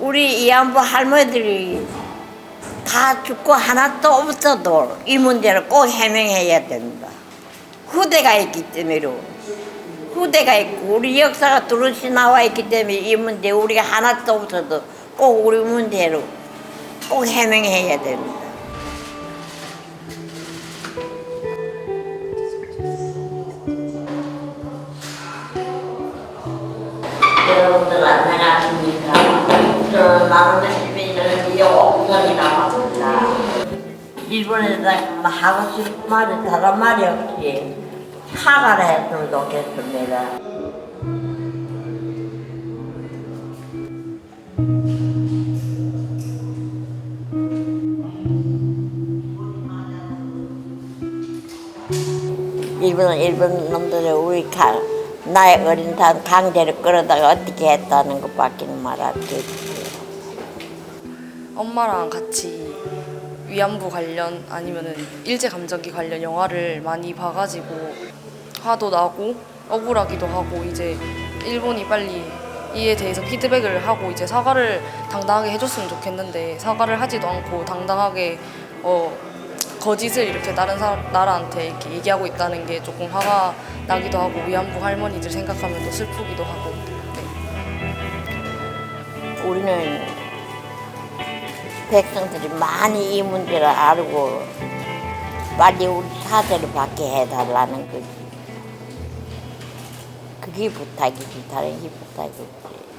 우리 이안부 할머니들이 다 죽고 하나도 없어도 이 문제를 꼭 해명해야 된다. 후대가 있기 때문에 후대가 있고 우리 역사가 두루시 나와 있기 때문에 이 문제 우리가 하나도 없어도 꼭 우리 문제로 꼭 해명해야 됩니다. 여러분들 안녕하십니까? 저는 나는 시민들은 이옥선이 나왔습니다. 일본에다 하고 싶은 말이 다른 말이 없이 사과를 했으면 좋겠습니다. 일본 일본 놈들이 우리 강 나의 어린 단 강제로 끌어다가 어떻게 했다는 것밖에 말할 게 없지. 엄마랑 같이 위안부 관련 아니면은 일제 감정기 관련 영화를 많이 봐가지고 화도 나고 억울하기도 하고 이제 일본이 빨리 이에 대해서 피드백을 하고 이제 사과를 당당하게 해줬으면 좋겠는데 사과를 하지도 않고 당당하게 어 거짓을 이렇게 다른 사, 나라한테 이렇게 얘기하고 있다는 게 조금 화가 나기도 하고 위안부 할머니들 생각하면 또 슬프기도 하고 네. 우리는 백성들이 많이 이 문제를 알고 빨리 우리 사죄를 받게 해달라는 거지. 그게 부탁이지 다른 게 부탁이 없지.